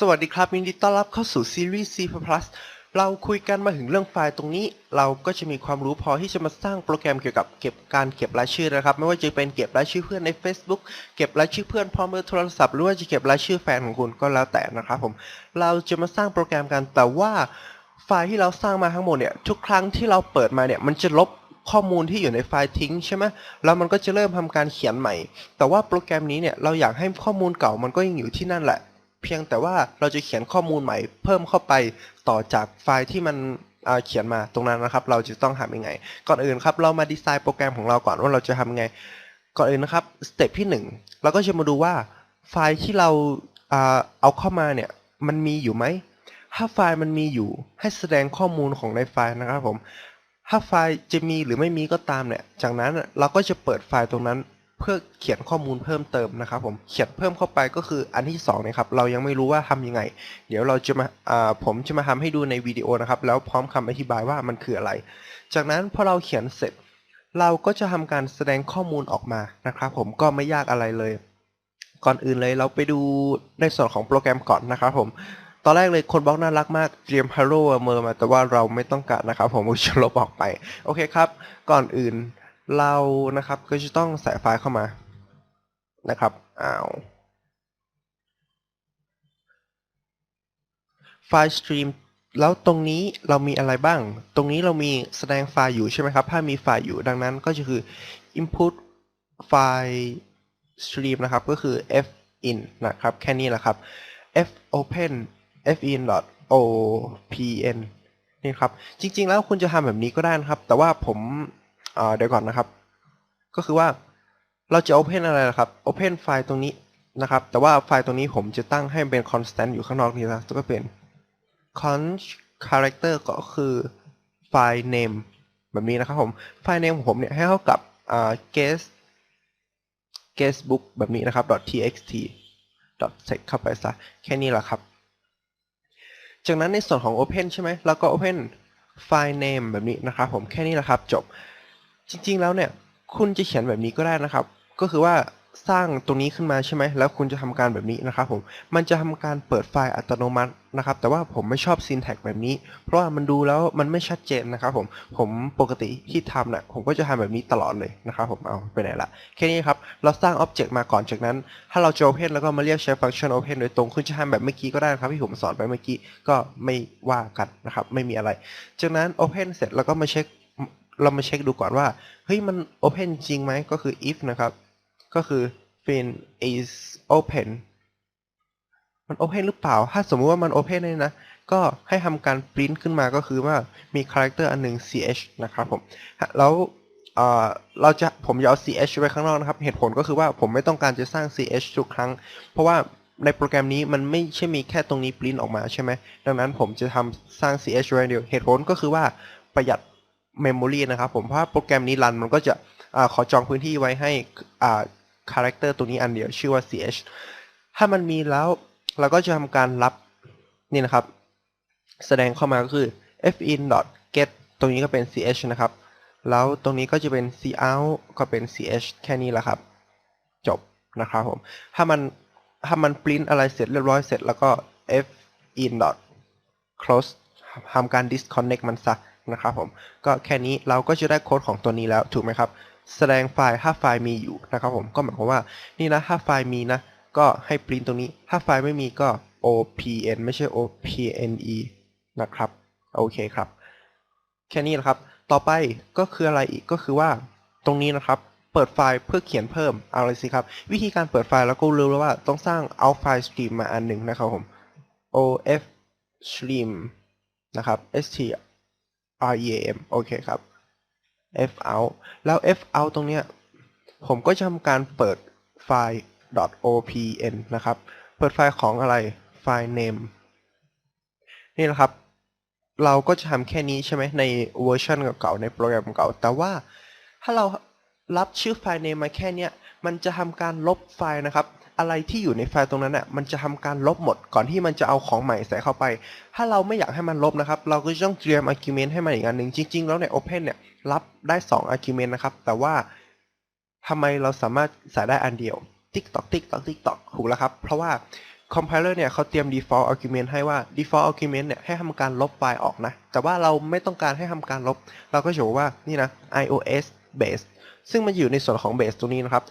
สวัสดีครับยินดีต้อนรับเข้าสู่ซีรีส์ C++ เราคุยกันมาถึงเรื่องไฟล์ตรงนี้ เราก็จะมีความรู้พอที่จะมาสร้างโปรแกรมเกี่ยวกับเก็บการเก็บรายชื่อนะครับ ไม่ว่าจะเป็นเก็บรายชื่อเพื่อนใน Facebook เก็บรายชื่อเพื่อนพร้อมเบอร์โทรศัพท์หรือว่าจะเก็บรายชื่อแฟนของคุณก็แล้วแต่นะครับผมเราจะมาสร้างโปรแกรมกันแต่ว่าไฟล์ที่เราสร้างมาทั้งหมดเนี่ยทุกครั้งที่เราเปิดมาเนี่ยมันจะลบข้อมูลที่อยู่ในไฟล์ทิ้งใช่ไหมแล้วมันก็จะเริ่มทำการเขียนใหม่ แต่ว่าโปรแกรมนี้เนี่ยเราอยากให้ข้อมูลเก่ามันก็ยังอยู่ที่นั่นแหละ เพียงแต่ว่าเราจะเขียนข้อมูลใหม่เพิ่มเข้าไปต่อจากไฟล์ที่มันเขียนมาตรงนั้นนะครับ เราจะต้องทำยังไง ก่อนอื่นครับเรามาดีไซน์โปรแกรมของเราก่อนว่าเราจะทำยังไง ก่อนอื่นนะครับสเต็ปที่หนึ่งเราก็จะมาดูว่าไฟล์ที่เราเอาเข้ามาเนี่ยมันมีอยู่ไหม ถ้าไฟล์มันมีอยู่ให้แสดงข้อมูลของในไฟล์นะครับผม ถ้าไฟล์จะมีหรือไม่มีก็ตามเนี่ย จากนั้นเราก็จะเปิดไฟล์ตรงนั้น เพื่อเขียนข้อมูลเพิ่มเติมนะครับผมเขียนเพิ่มเข้าไปก็คืออันที่สองนะครับเรายังไม่รู้ว่าทำยังไง เดี๋ยวเราจะมาอ่าผมจะมาทำให้ดูในวิดีโอนะครับแล้วพร้อมคำอธิบายว่ามันคืออะไร จากนั้นพอเราเขียนเสร็จ เราก็จะทำการแสดงข้อมูลออกมานะครับผมก็ไม่ยากอะไรเลย ก่อนอื่นเลยเราไปดูในส่วนของโปรแกรมก่อนนะครับผมตอนแรกเลยคนบล็อกน่ารักมากเตรียม Hello World มาแต่ว่าเราไม่ต้องการนะครับผมจะลบออกไป โอเคครับ ก่อนอื่น เรานะครับก็จะต้องใส่ไฟล์เข้ามานะครับอ้าวไฟล์สตรีมแล้วตรงนี้เรามีอะไรบ้าง ตรงนี้เรามีแสดงไฟล์อยู่ใช่ไหมครับ ถ้ามีไฟล์อยู่ดังนั้นก็จะคือ input ไฟล์ stream นะครับ ก็คือ f in นะครับ แค่นี้แหละครับ f open f in opn นี่ครับ จริงๆแล้วคุณจะทำแบบนี้ก็ได้นะครับ แต่ว่าผม เดี๋ยวก่อนนะครับ ก็คือว่าเราจะ open อะไรนะครับ open ไฟล์ตรงนี้นะครับ แต่ว่าไฟล์ตรงนี้ผมจะตั้งให้เป็น constant อยู่ข้างนอกนี้นะก็เป็น const character ก็คือไฟล์ name แบบนี้นะครับผม ไฟล์ name ของผมเนี่ยให้เท่ากับ guest guestbook แบบนี้นะครับ .txt .text เข้าไปซะ แค่นี้แหละครับ จากนั้นในส่วนของ Open ใช่ไหมเราก็ Open File Name แบบนี้นะครับผม แค่นี้แหละครับ จบ จริงๆแล้วเนี่ยคุณจะเขียนแบบนี้ก็ได้นะครับ ก็คือว่าสร้างตรงนี้ขึ้นมาใช่ไหมแล้วคุณจะทำการแบบนี้นะครับผมมันจะทำการเปิดไฟล์อัตโนมัตินะครับ แต่ว่าผมไม่ชอบ syntax แบบนี้ เพราะว่ามันดูแล้วมันไม่ชัดเจนนะครับผมผมปกติที่ทำเนี่ยผมก็จะทำแบบนี้ตลอดเลยนะครับผมเอาไปไหนละแค่นี้ครับเราสร้าง Object มาก่อนจากนั้น ถ้าเราจะ Open แล้วก็มาเรียกใช้ฟังก์ชัน Open โดยตรงคุณจะทำแบบเมื่อกี้ก็ได้นะครับที่ผมสอนไปเมื่อกี้ก็ไม่ว่ากันนะครับไม่มีอะไร จากนั้น Open เสร็จแล้วก็มาเช็ค เรามาเช็คดูก่อนว่า เฮ้ยมัน Open จริงไหมก็คือ if นะครับ ก็คือ fin is open มัน Open หรือเปล่า ถ้าสมมติว่ามัน Open เลยนะ ก็ให้ทำการ print ขึ้นมาก็คือว่ามี character อันหนึ่ง ch นะครับผม แล้วเออเราจะผมจะเอา ch ไว้ข้างนอกนะครับ เหตุผลก็คือว่าผมไม่ต้องการจะสร้าง ch ทุกครั้ง เพราะว่าในโปรแกรมนี้มันไม่ใช่มีแค่ตรงนี้ print ออกมาใช่ไหม ดังนั้นผมจะทำสร้าง ch ไว้เดียว เหตุผลก็คือว่าประหยัด memory นะครับผมเพราะว่าโปรแกรมนี้รันมันก็จะอขอจองพื้นที่ไว้ให้อ่า character ตัวนี้อันเดียวชื่อว่า ch ถ้ามันมีแล้วเราก็จะทำการรับนี่นะครับ แสดงเข้ามาก็คือ fin get ตรงนี้ก็เป็น ch นะครับ แล้วตรงนี้ก็จะเป็น cout ก็เป็น ch แค่นี้แหละครับ จบนะครับผม ถ้ามันถ้ามัน print อะไรเสร็จเรียบร้อยเสร็จแล้วก็ fin close ทำการ disconnect มันซะ นะครับผมก็แค่นี้เราก็จะได้โค้ดของตัวนี้แล้วถูกไหมครับ แสดงไฟล์ถ้าไฟล์มีอยู่นะครับผมก็หมายความว่านี่นะถ้าไฟล์มีนะ ก็ให้ print ตรงนี้ ถ้าไฟล์ไม่มีก็ opn ไม่ใช่ opne นะครับโอเคครับ แค่นี้นะครับ ต่อไปก็คืออะไรอีกก็คือว่าตรงนี้นะครับเปิดไฟล์เพื่อเขียนเพิ่มเอาเลยสิครับ วิธีการเปิดไฟล์แล้วก็รู้แล้วว่าต้องสร้าง out file stream มาอันหนึ่งนะครับผม of stream นะครับ s t ream โอเคครับ f out แล้ว f out ตรงเนี้ยผมก็จะทำการเปิดไฟล์ .opn นะครับ เปิดไฟล์ของอะไร ไฟล์ name นี่แหละครับ เราก็จะทำแค่นี้ใช่ไหมในเวอร์ชันเก่าๆในโปรแกรมเก่า แต่ว่าถ้าเรารับชื่อไฟล์ name มาแค่เนี้ยมันจะทำการลบไฟล์นะครับ อะไรที่อยู่ในไฟล์ตรงนั้นน่ะมันจะทำการลบหมดก่อนที่มันจะเอาของใหม่ใส่เข้าไป ถ้าเราไม่อยากให้มันลบนะครับ เราก็จะต้องเตรียม argument ให้มันอีกอันหนึ่งจริง ๆ แล้วใน Open เนี่ยรับได้ 2 argument นะครับ แต่ว่าทำไมเราสามารถใส่ได้อันเดียวติ๊กตอกติ๊กตอกติ๊กตอกถูกแล้วครับ เพราะว่า compiler เนี่ยเขาเตรียม default argument ให้ว่า default argument เนี่ยให้ทำการลบไฟล์ออกนะ แต่ว่าเราไม่ต้องการให้ทำการลบ เราก็จะบอกว่านี่นะ iOS base ซึ่งมันอยู่ในส่วนของ base ตรงนี้นะครับ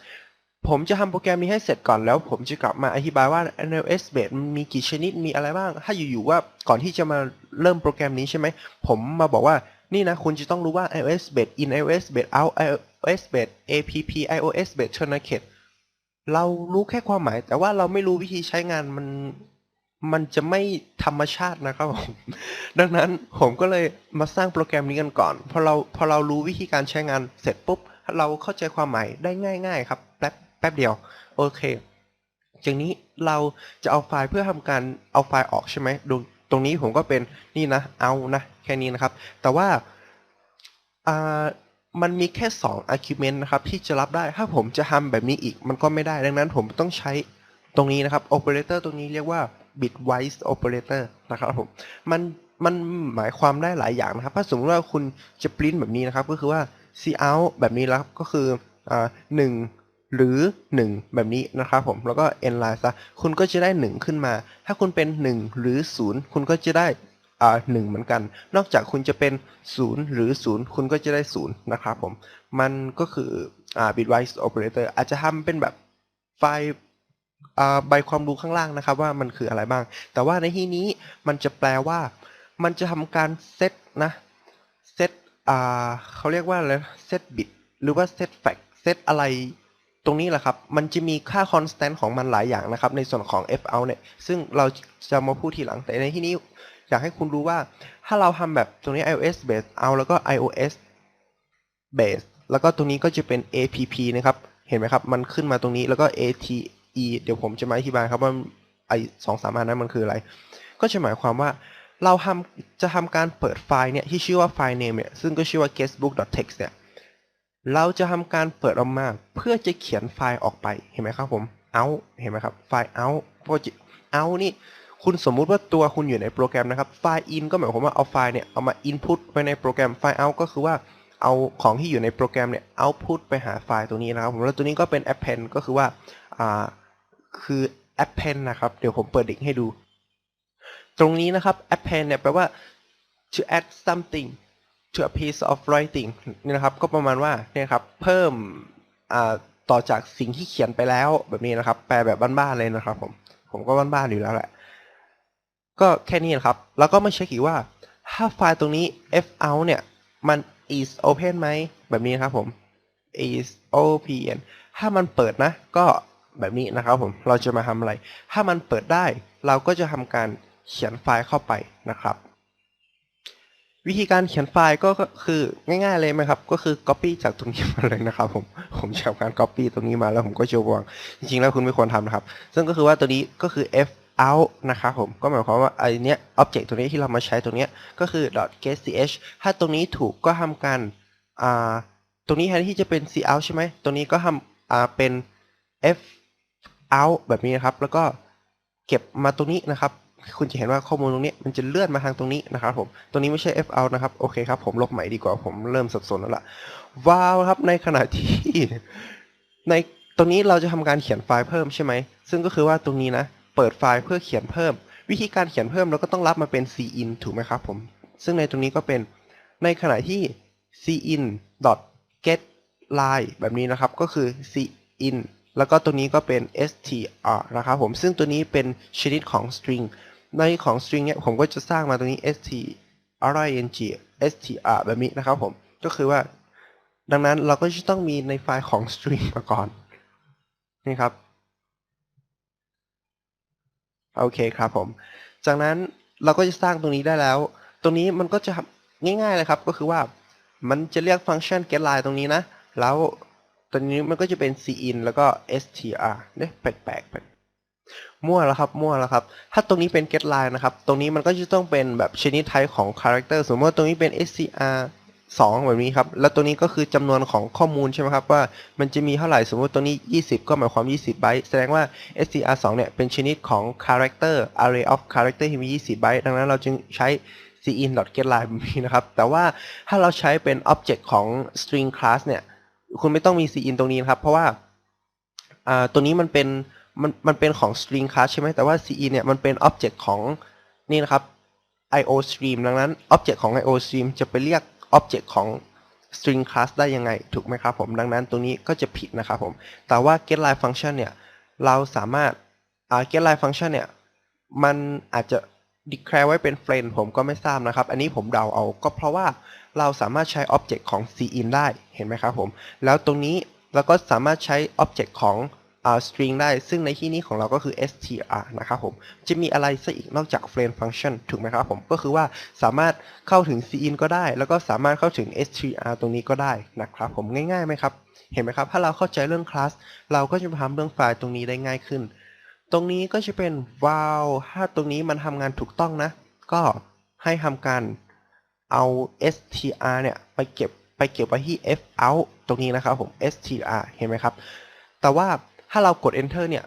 ผมจะทำโปรแกรมนี้ให้เสร็จก่อนแล้ว ผมจะกลับมาอธิบายว่า iOS base มันมีกี่ชนิดมีอะไรบ้าง ถ้าอยู่ๆว่าก่อนที่จะมาเริ่มโปรแกรมนี้ใช่ไหม ผมมาบอกว่านี่นะคุณจะต้องรู้ว่า iOS base in iOS base out iOS base app iOS base tourniquet เรารู้แค่ความหมาย แต่ว่าเราไม่รู้วิธีใช้งานมันมันจะไม่ธรรมชาตินะครับผม ดังนั้นผมก็เลยมาสร้างโปรแกรมนี้กันก่อน พอเราพอเรารู้วิธีการใช้งานเสร็จปุ๊บ เราเข้าใจความหมายได้ง่าย ๆ ครับ แป๊บ ป๊บเดียวโอเคจากนี้เราจะเอาไฟล์เพื่อทำการเอาไฟล์ออกใช่ไหมดูตรงนี้ผมก็เป็นนี่นะเอานะแค่นี้นะครับ แต่ว่าอ่ามันมีแค่ 2 argument นะครับ ที่จะรับได้ถ้าผมจะทำแบบนี้อีกมันก็ไม่ได้ ดังนั้นผมต้องใช้ตรงนี้นะครับ operator ตรงนี้เรียกว่า bitwise operator นะครับผมมันมันหมายความได้หลายอย่างนะครับ ถ้าสมมติว่าคุณจะ print แบบนี้นะครับ ก็คือว่า cout แบบนี้แล้วก็คืออ่าหนึ่ง หรือ 1 แบบนี้นะครับผมแล้วก็ n line ซะคุณก็จะได้ 1 ขึ้นมา ถ้าคุณเป็น 1 หรือ 0 คุณก็จะได้อ่าหนึ่งเหมือนกัน นอกจากคุณจะเป็น 0 หรือ 0 คุณก็จะได้ 0 นะครับผม มันก็คืออ่า bitwise operator อาจจะทำเป็นแบบไฟล์อ่าใบความรู้ข้างล่างนะครับว่ามันคืออะไรบ้าง แต่ว่าในที่นี้มันจะแปลว่า มันจะทำการเซตนะเซตอ่าเขาเรียกว่าอะไรเซตบิตหรือว่าเซตแฟกเซตอะไร ตรงนี้แหละครับ มันจะมีค่า constant ของมันหลายอย่างนะครับ ในส่วนของ f out เนี่ย ซึ่งเราจะมาพูดทีหลัง แต่ในที่นี้อยากให้คุณรู้ว่า ถ้าเราทำแบบตรงนี้ iOS base out แล้วก็ iOS base แล้วก็ตรงนี้ก็จะเป็น app นะครับ เห็นไหมครับ มันขึ้นมาตรงนี้แล้วก็ ate เดี๋ยวผมจะมาอธิบายครับว่าไอสองสามอันนั้นมันคืออะไร ก็จะหมายความว่าเราทำจะทำการเปิดไฟล์เนี่ยที่ชื่อว่าไฟล์ name เนี่ย ซึ่งก็ชื่อว่า guestbook.txt เนี่ย เราจะทำการเปิดออกมาเพื่อจะเขียนไฟล์ออกไปเห็นไหมครับผม out เห็นไหมครับไฟล์ out โปรเจกต์ out นี่คุณสมมุติว่าตัวคุณอยู่ในโปรแกรมนะครับไฟล์ in ก็หมายความว่าเอาไฟล์เนี่ยเอามา input ไว้ในโปรแกรมไฟล์ out ก็คือว่าเอาของที่อยู่ในโปรแกรมเนี่ย output ไปหาไฟล์ตัวนี้นะครับผมแล้วตัวนี้ก็เป็น append ก็คือว่าอ่าคือ append นะครับเดี๋ยวผมเปิดดิกให้ดู ตรงนี้นะครับ append เนี่ยแปลว่า to add something to a piece of writing นี่นะครับ ก็ประมาณว่าเนี่ยครับ เพิ่มต่อจากสิ่งที่เขียนไปแล้วแบบนี้นะครับ แปลแบบบ้านๆเลยนะครับผม ผมก็บ้านๆอยู่แล้วแหละ ก็แค่นี้นะครับ แล้วก็มาเช็คอีกว่า ถ้าไฟล์ตรงนี้ f out เนี่ย มัน is open ไหม แบบนี้นะครับผม is open ถ้ามันเปิดนะ ก็แบบนี้นะครับผม เราจะมาทำอะไร ถ้ามันเปิดได้ เราก็จะทำการเขียนไฟล์เข้าไปนะครับ วิธีการเขียนไฟล์ก็คือง่ายๆเลยไหมครับ ก็คือ copy จากตรงนี้มาเลยนะครับผมผมจะทำการ copy ตรงนี้มาแล้วผมก็จะวางจริงๆแล้วคุณไม่ควรทำนะครับ ซึ่งก็คือว่าตัวนี้ก็คือ f out นะครับผมก็หมายความว่าไอเนี้ย object ตัวนี้ที่เรามาใช้ตรงเนี้ยก็คือ .getch ถ้าตรงนี้ถูกก็ทำการอ่าตรงนี้แทนที่จะเป็น c out ใช่ไหมตรงนี้ก็ทำอ่าเป็น f out แบบนี้นะครับ แล้วก็เก็บมาตรงนี้นะครับ คุณจะเห็นว่าข้อมูลตรงนี้มันจะเลื่อนมาทางตรงนี้นะครับผมตรงนี้ไม่ใช่ f out นะครับโอเคครับผมลบใหม่ดีกว่าผมเริ่มสับสนแล้วล่ะว้าวครับในขณะที่ในตรงนี้เราจะทำการเขียนไฟล์เพิ่มใช่ไหมซึ่งก็คือว่าตรงนี้นะเปิดไฟล์เพื่อเขียนเพิ่ม วิธีการเขียนเพิ่มเราก็ต้องรับมาเป็น cin ถูกไหมครับผมซึ่งในตรงนี้ก็เป็นในขณะที่ cin get line แบบนี้นะครับก็คือ cin แล้วก็ตัวนี้ก็เป็น str นะครับผม ซึ่งตัวนี้เป็นชนิดของ string ในของ string เนี่ยผมก็จะสร้างมาตรงนี้ string str แบบนี้นะครับผม ก็คือว่า ดังนั้นเราก็จะต้องมีในไฟล์ของ string มาก่อน นี่ครับ โอเคครับผม จากนั้นเราก็จะสร้างตรงนี้ได้แล้ว ตรงนี้มันก็จะง่ายๆเลยครับ ก็คือว่ามันจะเรียกฟังก์ชัน getLine ตรงนี้นะ แล้วตัวนี้มันก็จะเป็น cin แล้วก็ str เนี่ยแปลกๆ มั่วแล้วครับ มั่วแล้วครับ ถ้าตรงนี้เป็น getLine นะครับ ตรงนี้มันก็จะต้องเป็นแบบชนิดไทป์ของ character สมมติว่าตรงนี้เป็น scr 2 แบบนี้ครับ แล้วตัวนี้ก็คือจำนวนของข้อมูลใช่ไหมครับ ว่ามันจะมีเท่าไหร่ สมมติตัวนี้ 20 ก็หมายความ 20 ไบต์แสดงว่า str2 เนี่ยเป็นชนิดของ character array of character ที่มี 20 ไบต์ดังนั้นเราจึงใช้ cin.getLine แบบนี้นะครับ แต่ว่าถ้าเราใช้เป็น object ของ string class เนี่ย คุณไม่ต้องมี cin ตรงนี้นะครับ เพราะว่าตัวนี้มันเป็น มันมันเป็นของ string class ใช่ไหมแต่ว่า ce เนี่ยมันเป็น object ของนี่นะครับ io stream ดังนั้น object ของ io stream จะไปเรียก object ของ string class ได้ยังไงถูกไหมครับผมดังนั้นตรงนี้ก็จะผิดนะครับผมแต่ว่า getLine function เนี่ยเราสามารถอ่า getLine function เนี่ยมันอาจจะ declare ไว้เป็น friend ผมก็ไม่ทราบนะครับ อันนี้ผมเดาเอาก็เพราะว่าเราสามารถใช้ object ของ cin ได้เห็นไหมครับผมแล้วตรงนี้เราก็สามารถใช้ object ของ string ได้ ซึ่งในที่นี้ของเราก็คือ str นะครับผม จะมีอะไรซะอีกนอกจาก friend function ถูกไหมครับผม ก็คือว่าสามารถเข้าถึง cin ก็ได้ แล้วก็สามารถเข้าถึง str ตรงนี้ก็ได้นะครับผม ง่ายๆไหมครับ เห็นไหมครับ ถ้าเราเข้าใจเรื่อง class เราก็จะทำเรื่องไฟล์ตรงนี้ได้ง่ายขึ้น ตรงนี้ก็จะเป็น while ถ้าตรงนี้มันทำงานถูกต้องนะ ก็ให้ทำการเอา str เนี่ยไปเก็บไปเก็บไว้ที่ f out ตรงนี้นะครับผม str เห็นไหมครับ แต่ว่า ถ้าเรากด enter เนี่ย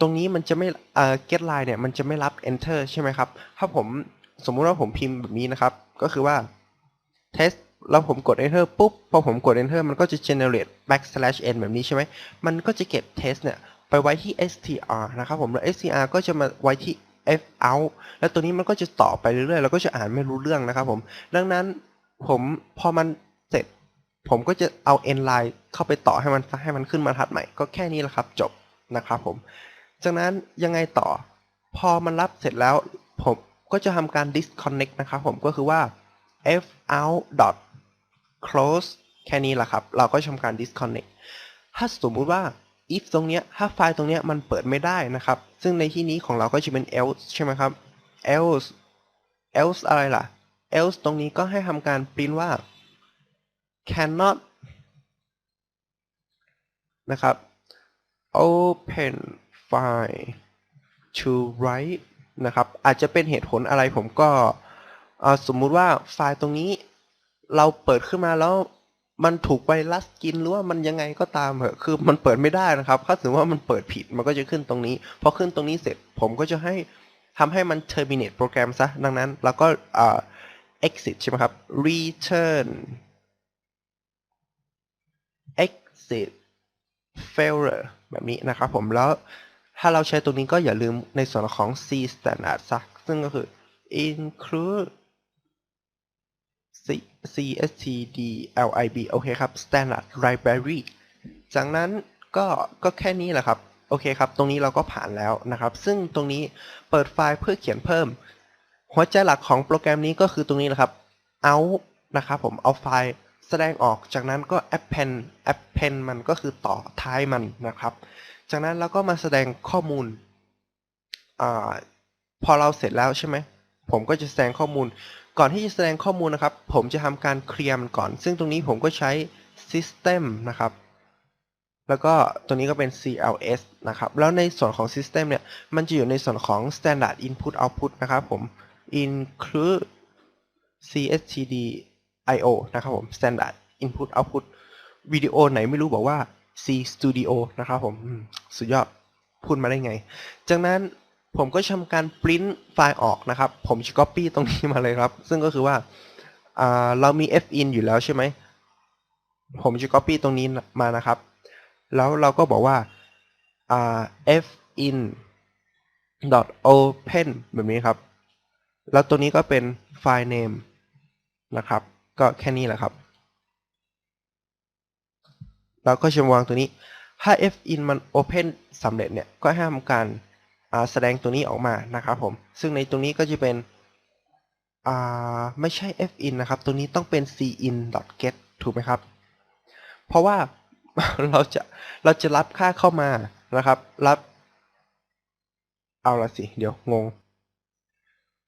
ตรงนี้มันจะไม่เอ่อ get line เนี่ย มันจะไม่รับ enter ใช่ไหมครับ ถ้าผมสมมุติว่าผมพิมพ์แบบนี้นะครับ ก็คือว่า test แล้วผมกด enter ปุ๊บ พอผมกด enter มันก็จะ generate backslash n แบบนี้ใช่ไหม มันก็จะเก็บ test เนี่ย ไปไว้ที่ str นะครับผม แล้ว str ก็จะมาไว้ที่ f out แล้วตัวนี้มันก็จะต่อไปเรื่อยๆ แล้วก็จะอ่านไม่รู้เรื่องนะครับผม ดังนั้นผมพอมัน ผมก็จะเอา n line เข้าไปต่อให้มันให้มันขึ้นมาทัดใหม่ก็แค่นี้แหละครับจบนะครับผม จากนั้นยังไงต่อ พอมันรับเสร็จแล้ว ผมก็จะทำการ disconnect นะครับผมก็คือว่า f out dot close แค่นี้แหละครับ เราก็ทำการ disconnect ถ้าสมมุติว่า if ตรงเนี้ยถ้าไฟล์ตรงเนี้ยมันเปิดไม่ได้นะครับ ซึ่งในที่นี้ของเราก็จะเป็น else ใช่ไหมครับ else else อะไรล่ะ else ตรงนี้ก็ให้ทำการ print ว่า cannot นะครับ open file to write นะครับ อาจจะเป็นเหตุผลอะไรผมก็อ่อสมมุติว่าไฟล์ตรงนี้เราเปิดขึ้นมาแล้วมันถูกไวรัสกินหรือว่ามันยังไงก็ตามเหอะคือมันเปิดไม่ได้นะครับถ้าสมมติว่ามันเปิดผิดมันก็จะขึ้นตรงนี้ พอขึ้นตรงนี้เสร็จผมก็จะให้ทำให้มัน terminate โปรแกรมซะ ดังนั้นเราก็อ่อ exit ใช่ไหมครับ return exit failure แบบนี้นะครับผมแล้วถ้าเราใช้ตรงนี้ก็อย่าลืมในส่วนของ C standard ซะซึ่งก็คือ include cstdlib โอเคครับ standard library จากนั้นก็ก็แค่นี้แหละครับ โอเคครับ ตรงนี้เราก็ผ่านแล้วนะครับ ซึ่งตรงนี้เปิดไฟล์เพื่อเขียนเพิ่ม หัวใจหลักของโปรแกรมนี้ก็คือตรงนี้นะครับ out นะครับผมเอาไฟล์ แสดงออกจากนั้นก็ append append มันก็คือต่อท้ายมันนะครับ จากนั้นเราก็มาแสดงข้อมูลอพอเราเสร็จแล้วใช่ไหมผมก็จะแสดงข้อมูล ก่อนที่จะแสดงข้อมูลนะครับ ผมจะทำการเคลียร์มันก่อน ซึ่งตรงนี้ผมก็ใช้ system นะครับแล้วก็ตัวนี้ก็เป็น cls นะครับ แล้วในส่วนของ system เนี่ย มันจะอยู่ในส่วนของ standard input output นะครับผม include cstd io นะครับผม standard input output วิดีโอไหนไม่รู้บอกว่า C Studio นะครับผมสุดยอดพูดมาได้ไง จากนั้นผมก็ทำการปริ้นไฟล์ออกนะครับ ผมจะ copy ตรงนี้มาเลยครับ ซึ่งก็คือว่าเรามี fin อยู่แล้วใช่ไหม ผมจะ copy ตรงนี้มานะครับ แล้วเราก็บอกว่า fin open แบบนี้ครับ แล้วตัวนี้ก็เป็นไฟล์ name นะครับ ก็แค่นี้แหละครับ เราก็จะวางตัวนี้ ถ้า fin มัน open สำเร็จเนี่ย ก็ให้ทำการาแสดงตัวนี้ออกมานะครับผม ซึ่งในตรงนี้ก็จะเป็นไม่ใช่ fin นะครับ ตัวนี้ต้องเป็น cin.get ถูกไหมครับ เพราะว่าเราจะเราจะรับค่าเข้ามานะครับ รับ เอาละสิ เดี๋ยวงง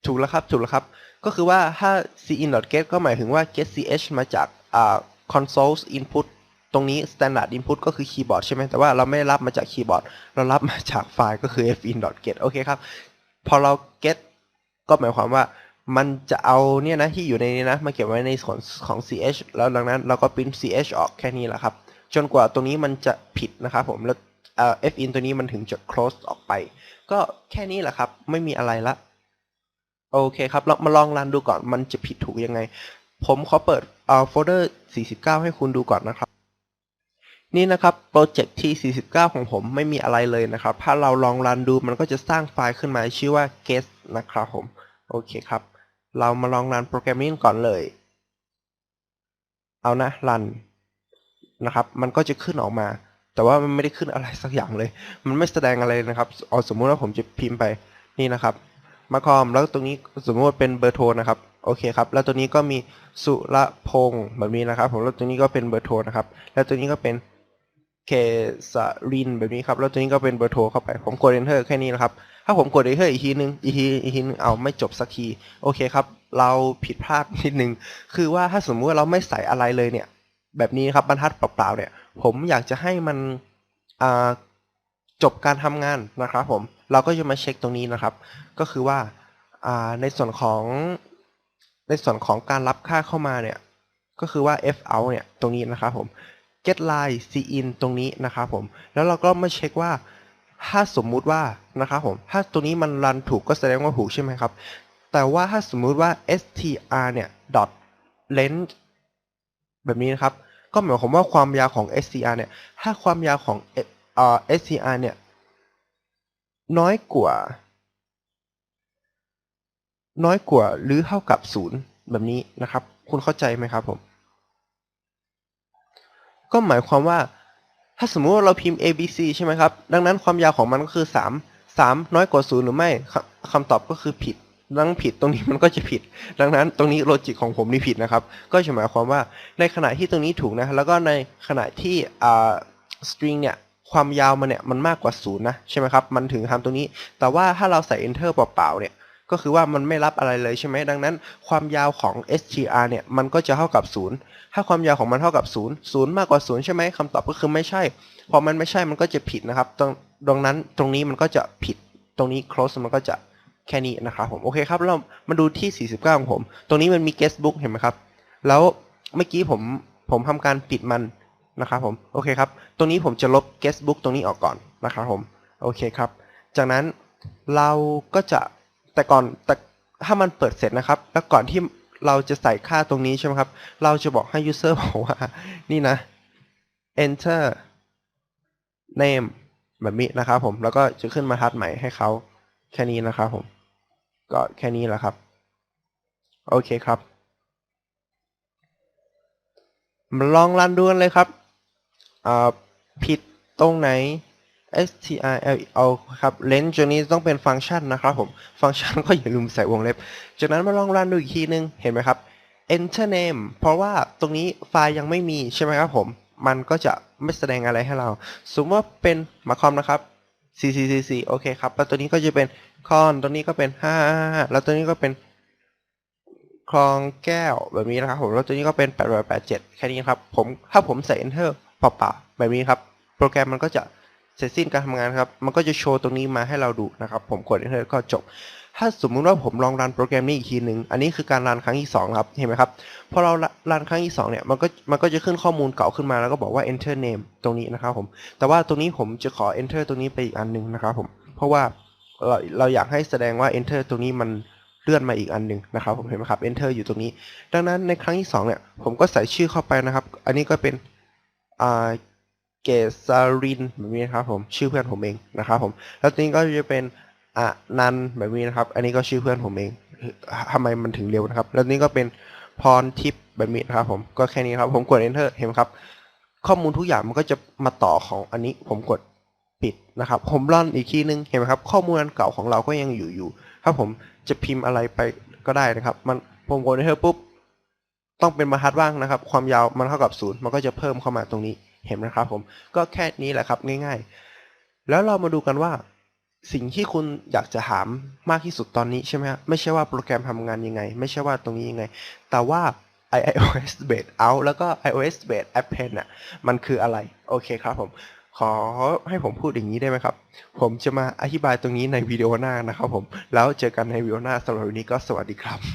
ถูกแล้วครับถูกแล้วครับ ก็คือว่าถ้า cin.get ก็หมายถึงว่า get ch มาจากอ่า console input ตรงนี้ standard input ก็คือคีย์บอร์ดใช่ไหมแต่ว่าเราไม่ได้รับมาจากคีย์บอร์ด เรารับมาจากไฟล์ก็คือ fin.get โอเคครับ พอเรา get ก็หมายความว่ามันจะเอาเนี่ยนะที่อยู่ในนี้นะ มาเก็บไว้ในส่วนของ ch แล้วดังนั้นเราก็ print ch ออกแค่นี้แหละครับ จนกว่าตรงนี้มันจะผิดนะครับผมแล้ว fin ตัวนี้มันถึงจะ close ออกไป ก็แค่นี้แหละครับ ไม่มีอะไรละ โอเคครับเรามาลองรันดูก่อนมันจะผิดถูกยังไง ผมขอเปิดเอ่อโฟลเดอร์ 49 ให้คุณดูก่อนนะครับ นี่นะครับโปรเจกต์ที่ 49 ของผมไม่มีอะไรเลยนะครับ ถ้าเราลองรันดูมันก็จะสร้างไฟล์ขึ้นมาชื่อว่า guest นะครับผม โอเคครับ เรามาลองรันโปรแกรมนี้ก่อนเลย เอานะรันนะครับ มันก็จะขึ้นออกมา แต่ว่ามันไม่ได้ขึ้นอะไรสักอย่างเลย มันไม่แสดงอะไรนะครับเอาสมมุติว่าผมจะพิมพ์ไปนี่นะครับ มาคอม แล้วตรงนี้สมมติว่าเป็นเบอร์โทรนะครับ โอเคครับ แล้วตัวนี้ก็มีสุรพงศ์แบบนี้นะครับ ผม แล้วตัวนี้ก็เป็นเบอร์โทรนะครับ แล้วตัวนี้ก็เป็นเคสรินแบบนี้ครับ แล้วตัวนี้ก็เป็นเบอร์โทรเข้าไป ผมกด enter แค่นี้นะครับ ถ้าผมกด enter อีกทีนึง อีกที อีกทีนึง เอาไม่จบสักที โอเคครับ เราผิดพลาดนิดนึง คือว่าถ้าสมมุติว่าเราไม่ใส่อะไรเลยเนี่ย แบบนี้ครับบรรทัดเปล่าๆเนี่ย ผมอยากจะให้มันจบการทำงานนะครับผม เราก็จะมาเช็คตรงนี้นะครับ ก็คือว่าในส่วนของในส่วนของการรับค่าเข้ามาเนี่ย ก็คือว่า f out เนี่ยตรงนี้นะครับผม get line c in ตรงนี้นะครับผม แล้วเราก็มาเช็คว่าถ้าสมมุติว่านะครับผม ถ้าตัวนี้มันรันถูกก็แสดงว่าถูกใช่ไหมครับ แต่ว่าถ้าสมมุติว่า str เนี่ย dot length แบบนี้นะครับ ก็หมายความว่าความยาวของ str เนี่ย ถ้าความยาวของ str เนี่ย น้อยกว่า น้อยกว่าหรือเท่ากับศูนย์แบบนี้นะครับ คุณเข้าใจไหมครับผม ก็หมายความว่า ถ้าสมมุติว่าเราพิมพ์ a b c ใช่ไหมครับ ดังนั้นความยาวของมันก็คือ 3 3 น้อยกว่า 0 หรือไม่คำตอบก็คือผิดดังผิดตรงนี้มันก็จะผิด ดังนั้นตรงนี้โลจิกของผมนี่ผิดนะครับ ก็จะหมายความว่าในขณะที่ตรงนี้ถูกนะ แล้วก็ในขณะที่อ่า string เนี่ย ความยาวมันเนี่ยมันมากกว่า0นะใช่ไหมครับมันถึงทำตรงนี้ แต่ว่าถ้าเราใส่ enter เปล่าๆเนี่ยก็คือว่ามันไม่รับอะไรเลยใช่ไหมดังนั้น ความยาวของ str เนี่ยมันก็จะเท่ากับ 0 ถ้าความยาวของมันเท่ากับ 0 0 มากกว่า 0 ใช่ไหมคำตอบก็คือไม่ใช่ พอมันไม่ใช่มันก็จะผิดนะครับตรงตรงนั้นตรงนี้มันก็จะผิดตรงนี้ close มันก็จะแค่นี้นะครับผมโอเคครับเรามาดูที่ 49 ของผม ตรงนี้มันมี guest book เห็นไหมครับ แล้วเมื่อกี้ผมผมทำการปิดมัน นะครับผมโอเคครับตรงนี้ผมจะลบ guest book ตรงนี้ออกก่อนนะครับผมโอเคครับ จากนั้นเราก็จะแต่ก่อนแต่ถ้ามันเปิดเสร็จนะครับ แล้วก่อนที่เราจะใส่ค่าตรงนี้ใช่ไหมครับ เราจะบอกให้ user บอกว่า นี่นะ enter name แบบนี้นะครับผมแล้วก็จะขึ้นมาทัดใหม่ให้เขาแค่นี้นะครับผม ก็แค่นี้แหละครับ โอเคครับมาลองรันดูกันเลยครับ อ่าผิดตรงไหน str l ครับเลนส์ตัวนี้ต้องเป็นฟังก์ชันนะครับผม ฟังก์ชันก็อย่าลืมใส่วงเล็บ จากนั้นมาลองรันดูอีกทีนึง เห็นไหมครับ enter name เพราะว่าตรงนี้ไฟล์ยังไม่มีใช่ไหมครับผม มันก็จะไม่แสดงอะไรให้เรา สมมติว่าเป็นมาคอมนะครับ c c c c โอเคครับ แล้วตัวนี้ก็จะเป็นคอนตัวนี้ก็เป็น5แล้วตัวนี้ก็เป็นคลองแก้วแบบนี้นะครับผม แล้วตัวนี้ก็เป็น887แค่นี้ครับ ผม ถ้าผมใส่ enter เปล่าๆแบบนี้ครับ โปรแกรมมันก็จะเสร็จสิ้นการทำงานครับ มันก็จะโชว์ตรงนี้มาให้เราดูนะครับ ผมกด enter ก็จบ ถ้าสมมุติว่าผมลองรันโปรแกรมนี้อีกทีหนึ่งอันนี้คือการรันครั้งที่สองครับ เห็นไหมครับ พอเรารันครั้งที่สองเนี่ยมันก็มันก็จะขึ้นข้อมูลเก่าขึ้นมาแล้วก็บอกว่า enter name ตรงนี้นะครับผม แต่ว่าตรงนี้ผมจะขอ enter ตรงนี้ไปอีกอันหนึ่งนะครับผม เพราะว่าเราเราอยากให้แสดงว่า enter ตรงนี้มันเลื่อนมาอีกอันหนึ่งนะครับผมเห็นไหมครับ enter อยู่ตรงนี้ ดังนั้นในครั้งที่สองเนี่ยผมก็ใส่ชื่อเข้าไปนะครับ อันนี้ก็เป็น เกษรินแบบนี้นะครับผมชื่อเพื่อนผมเองนะครับผมแล้วนี้ก็จะเป็นอะนันแบบนี้นะครับ อันนี้ก็ชื่อเพื่อนผมเองทำไมมันถึงเร็วนะครับ แล้วนี้ก็เป็นพรทิพแบบนี้นะครับผมก็แค่นี้ครับ ผมกด enter เห็นไหมครับ ข้อมูลทุกอย่างมันก็จะมาต่อของอันนี้ผมกดปิดนะครับ ผมรันอีกทีนึงเห็นไหมครับ ข้อมูลอันเก่าของเราก็ยังอยู่อยู่ถ้าผมจะพิมพ์อะไรไปก็ได้นะครับ มันผมกด enter ปุ๊บ ต้องเป็นบรรทัดว่างนะครับ ความยาวมันเท่ากับศูนย์มันก็จะเพิ่มเข้ามาตรงนี้เห็นไหมครับผมก็แค่นี้แหละครับง่ายๆ แล้วเรามาดูกันว่า สิ่งที่คุณอยากจะถามมากที่สุดตอนนี้ใช่ไหมครับไม่ใช่ว่าโปรแกรมทำงานยังไง ไม่ใช่ว่าตรงนี้ยังไง แต่ว่า iOS based out แล้วก็ iOS based append น่ะมันคืออะไร โอเคครับผมขอให้ผมพูดอย่างนี้ได้ไหมครับ ผมจะมาอธิบายตรงนี้ในวิดีโอหน้านะครับผม แล้วเจอกันในวิดีโอหน้าสำหรับวันนี้ก็สวัสดีครับ